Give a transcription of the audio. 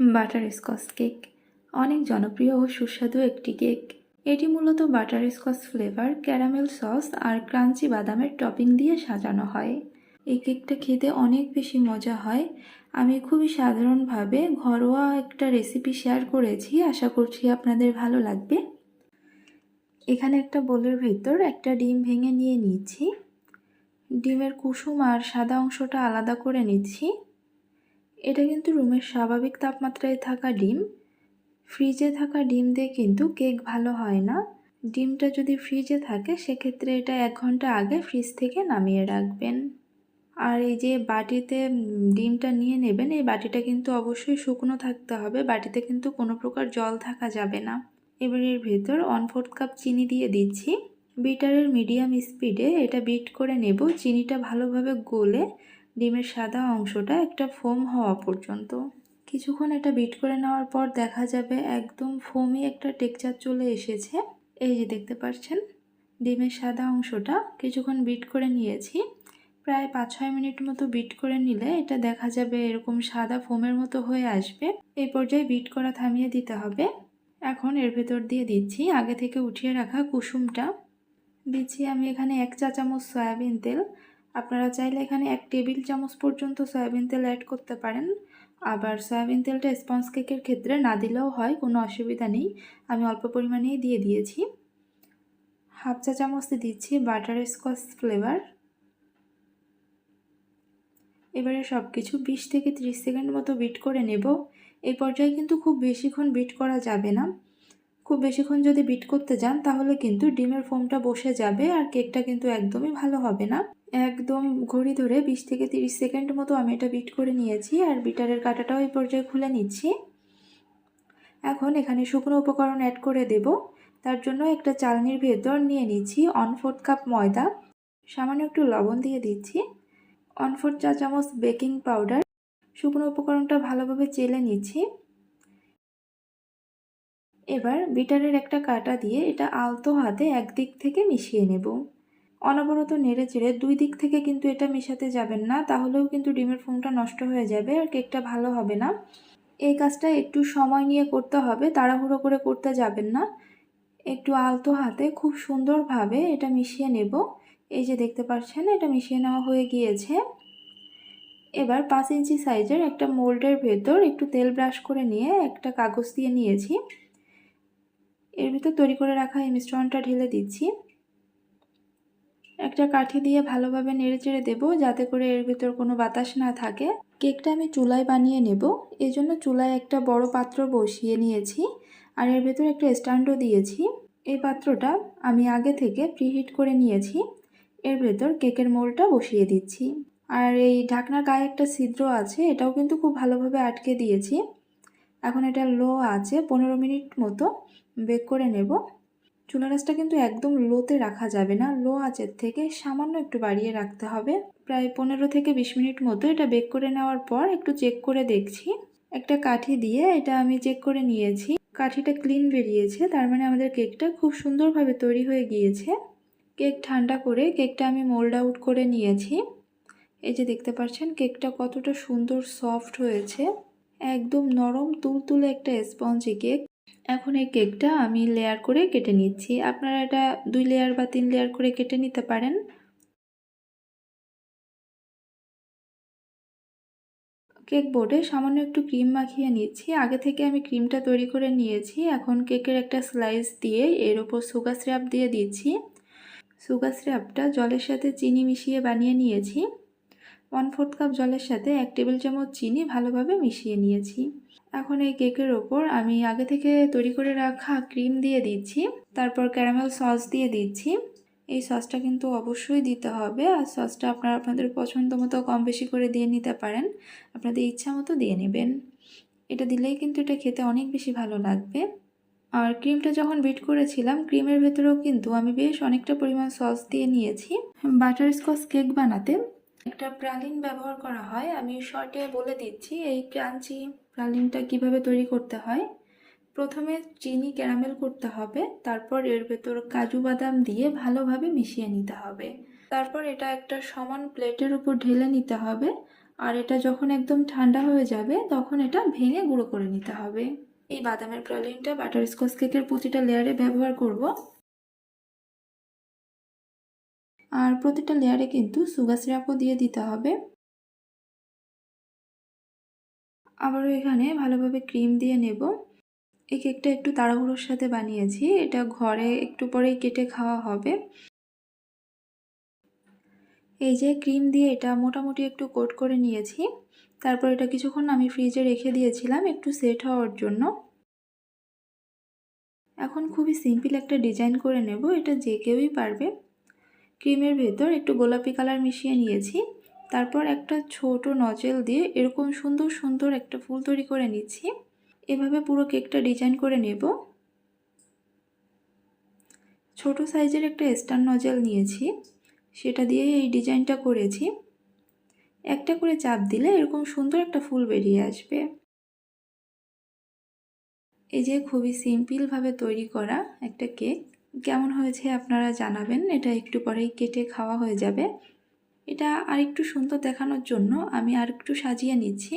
Butter Scotch cake. অনেক জনপ্রিয় ও সুস্বাদু একটি কেক। এটি মূলত butterscotch flavour, caramel sauce আর ক্রাঞ্চি বাদামের টপিং দিয়ে সাজানো হয়। এই কেকটা খেতে অনেক বেশি মজা হয়। আমি খুবই সাধারণভাবে ঘরোয়া একটা রেসিপি শেয়ার করেছি। আশা করছি আপনাদের ভালো লাগবে। এখানে একটা বোলের ভেতর একটা ডিম ভেঙে নিয়ে নিচ্ছি ডিমের কুসুম আর সাদা অংশটা আলাদা করে নিচ্ছি। এটা কিন্তু রুমের স্বাভাবিক তাপমাত্রায় থাকা ডিম। ফ্রিজে থাকা ডিম দিয়ে কিন্তু কেক ভালো হয় না। ডিমটা যদি ফ্রিজে থাকে, সেক্ষেত্রে এটা এক ঘণ্টা আগে ফ্রিজ থেকে নামিয়ে রাখবেন। আর এই যে বাটিতে ডিমটা নিয়ে নেবেন, এই বাটিটা কিন্তু অবশ্যই শুকনো থাকতে হবে। বাটিতে কিন্তু কোনো প্রকার জল থাকা যাবে না। এবার এর ভেতর ওয়ান ফোর্থ কাপ চিনি দিয়ে দিচ্ছি। বিটারের মিডিয়াম স্পিডে এটা বিট করে নেব। চিনিটা ভালোভাবে গলে ডিমের সাদা অংশটা একটা ফোম হওয়া পর্যন্ত। কিছুক্ষণ এটা বিট করে নেওয়ার পর দেখা যাবে একদম ফোমি একটা টেক্সচার চলে এসেছে। এই যে দেখতে পাচ্ছেন, ডিমের সাদা অংশটা কিছুক্ষণ বিট করে নিয়েছি। প্রায় পাঁচ ছয় মিনিট মতো বিট করে নিলে এটা দেখা যাবে এরকম সাদা ফোমের মতো হয়ে আসবে। এই পর্যায়ে বিট করা থামিয়ে দিতে হবে। এখন এর ভেতর দিয়ে দিচ্ছি আগে থেকে উঠিয়ে রাখা কুসুমটা। দিচ্ছি আমি এখানে এক চা চামচ সয়াবিন তেল আপনারা চাইলে এখানে এক টেবিল চামচ পর্যন্ত সয়াবিন তেল অ্যাড করতে পারেন। আবার সয়াবিন তেলটা স্পঞ্জ কেকের ক্ষেত্রে না দিলেও হয়, কোনো অসুবিধা নেই। আমি অল্প পরিমাণেই দিয়ে দিয়েছি। হাফ চা চামচ দিচ্ছি বাটার স্কচ ফ্লেভার এবারে সব কিছু বিশ থেকে ত্রিশ সেকেন্ড মতো বিট করে নেব। এই পর্যায়ে কিন্তু খুব বেশিক্ষণ বিট করা যাবে না। খুব বেশিক্ষণ যদি বিট করতে যান, তাহলে কিন্তু ডিমের ফোমটা বসে যাবে আর কেকটা কিন্তু একদমই ভালো হবে না। একদম ঘড়ি ধরে বিশ থেকে তিরিশ সেকেন্ড মতো আমি এটা বিট করে নিয়েছি আর বিটারের কাঁটাটাও এই পর্যায়ে খুলে নিচ্ছি। এখন এখানে শুকনো উপকরণ অ্যাড করে দেব। তার জন্য একটা চালনির ভেতর নিয়ে নিচ্ছি অন ফোর্থ কাপ ময়দা। সামান্য একটু লবণ দিয়ে দিচ্ছি। ওয়ান ফোর চা চামচ বেকিং পাউডার শুকনো উপকরণটা ভালোভাবে চেলে নিচ্ছি। এবার বিটারের একটা কাটা দিয়ে এটা আলতো হাতে একদিক থেকে মিশিয়ে নেব। অনবরত নেড়ে চেড়ে দুই দিক থেকে কিন্তু এটা মেশাতে যাবেন না, তাহলেও কিন্তু ডিমের ফোমটা নষ্ট হয়ে যাবে আর কেকটা ভালো হবে না। এই কাজটা একটু সময় নিয়ে করতে হবে, তাড়াহুড়ো করে করতে যাবেন না। একটু আলতো হাতে খুব সুন্দরভাবে এটা মিশিয়ে নেব। এই যে দেখতে পাচ্ছেন, এটা মিশিয়ে নেওয়া হয়ে গিয়েছে। এবার পাঁচ ইঞ্চি সাইজের একটা মোল্ডের ভেতর একটু তেল ব্রাশ করে নিয়ে একটা কাগজ দিয়ে নিয়েছি। এর ভিতর তৈরি করে রাখা এই মিশ্রণটা ঢেলে দিচ্ছি। একটা কাঠি দিয়ে ভালোভাবে নেড়ে চেড়ে দেবো যাতে করে এর ভিতর কোনো বাতাস না থাকে। কেকটা আমি চুলায় বানিয়ে নেব। এই জন্য চুলায় একটা বড় পাত্র বসিয়ে নিয়েছি আর এর ভেতর একটা স্ট্যান্ডও দিয়েছি। এই পাত্রটা আমি আগে থেকে প্রিহিট করে নিয়েছি। এর ভেতর কেকের মোলটা বসিয়ে দিচ্ছি। আর এই ঢাকনার গায়ে একটা ছিদ্র আছে, এটাও কিন্তু খুব ভালোভাবে আটকে দিয়েছি। এখন এটা লো আছে, পনেরো মিনিট মতো বেক করে নেব। চুলা রাসটা কিন্তু একদম লোতে রাখা যাবে না। লো আঁচের থেকে সামান্য একটু বাড়িয়ে রাখতে হবে। প্রায় পনেরো থেকে বিশ মিনিট মতো এটা বেক করে নেওয়ার পর একটু চেক করে দেখছি। একটা কাঠি দিয়ে এটা আমি চেক করে নিয়েছি। কাঠিটা ক্লিন বেরিয়েছে, তার মানে আমাদের কেকটা খুব সুন্দরভাবে তৈরি হয়ে গিয়েছে। কেক ঠান্ডা করে কেকটা আমি মোল্ড আউট করে নিয়েছি। এই যে দেখতে পাচ্ছেন, কেকটা কতটা সুন্দর সফট হয়েছে। একদম নরম, তুলতুলে একটা স্পঞ্জি কেক। এখন এই কেকটা আমি লেয়ার করে কেটে নিচ্ছি। আপনারা এটা দুই লেয়ার বা তিন লেয়ার করে কেটে নিতে পারেন। কেক বোর্ডে সামান্য একটু ক্রিম মাখিয়ে নিচ্ছি। আগে থেকে আমি ক্রিমটা তৈরি করে নিয়েছি। এখন কেকের একটা স্লাইস দিয়ে এর ওপর সুগার সিরাপ দিয়ে দিচ্ছি। সুগার সিরাপটা জলের সাথে চিনি মিশিয়ে বানিয়ে নিয়েছি। ওয়ান ফোর্থ কাপ জলের সাথে এক টেবিল চামচ চিনি ভালোভাবে মিশিয়ে নিয়েছি। এখন এই কেকের ওপর আমি আগে থেকে তৈরি করে রাখা ক্রিম দিয়ে দিচ্ছি, তারপর ক্যারামেল সস দিয়ে দিচ্ছি। এই সসটা কিন্তু অবশ্যই দিতে হবে, আর সসটা আপনারা আপনাদের পছন্দ মতো কম বেশি করে দিয়ে নিতে পারেন, আপনাদের ইচ্ছা মতো দিয়ে নেবেন। এটা দিলেই কিন্তু এটা খেতে অনেক বেশি ভালো লাগবে। আর ক্রিমটা যখন বিট করেছিলাম, ক্রিমের ভেতরেও কিন্তু আমি বেশ অনেকটা পরিমাণ সস দিয়ে নিয়েছি। বাটার স্কচ কেক বানাতে একটা প্রালিন ব্যবহার করা হয়, আমি শর্টে বলে দিচ্ছি, এই ক্রাঞ্চি প্রালিনটা কীভাবে তৈরি করতে হয়? প্রথমে চিনি ক্যারামেল করতে হবে, তারপর এর ভেতর কাজু বাদাম দিয়ে ভালোভাবে মিশিয়ে নিতে হবে। তারপর এটা একটা সমান প্লেটের উপর ঢেলে নিতে হবে, আর এটা যখন একদম ঠান্ডা হয়ে যাবে, তখন এটা ভেঙে গুঁড়ো করে নিতে হবে। এই বাদামের প্রালিনটা বাটারস্কচ কেকের প্রতিটা লেয়ারে ব্যবহার করব। আর প্রতিটা লেয়ারে কিন্তু সুগার সিরাপও দিয়ে দিতে হবে। আবারও এখানে ভালোভাবে ক্রিম দিয়ে নেব। এই কেকটা একটু তাড়াহুড়োর সাথে বানিয়েছি। এটা ঘরে একটু পরেই কেটে খাওয়া হবে। এই যে ক্রিম দিয়ে এটা মোটামুটি একটু কোট করে নিয়েছি। তারপর এটা কিছুক্ষণ আমি ফ্রিজে রেখে দিয়েছিলাম একটু সেট হওয়ার জন্য। এখন খুবই সিম্পল একটা ডিজাইন করে নেব। এটা যে কেউই পারবে। ক্রিমের ভেতর একটু গোলাপি কালার মিশিয়ে নিয়েছি। তারপর একটা ছোট নজেল দিয়ে এরকম সুন্দর সুন্দর একটা ফুল তৈরি করে নিচ্ছি। এভাবে পুরো কেকটা ডিজাইন করে নেব। ছোট সাইজের একটা স্টার নজেল নিয়েছি। সেটা দিয়ে এই ডিজাইনটা করেছি। একটা করে চাপ দিলে এরকম সুন্দর একটা ফুল বেরিয়ে আসবে। এই যে খুবই সিম্পলভাবে তৈরি করা একটা কেক। কেমন হয়েছে আপনারা জানাবেন। এটা একটু পরেই কেটে খাওয়া হয়ে যাবে। এটা আরেকটু সুন্দর দেখানোর জন্য আমি আরেকটু সাজিয়ে নিচ্ছি।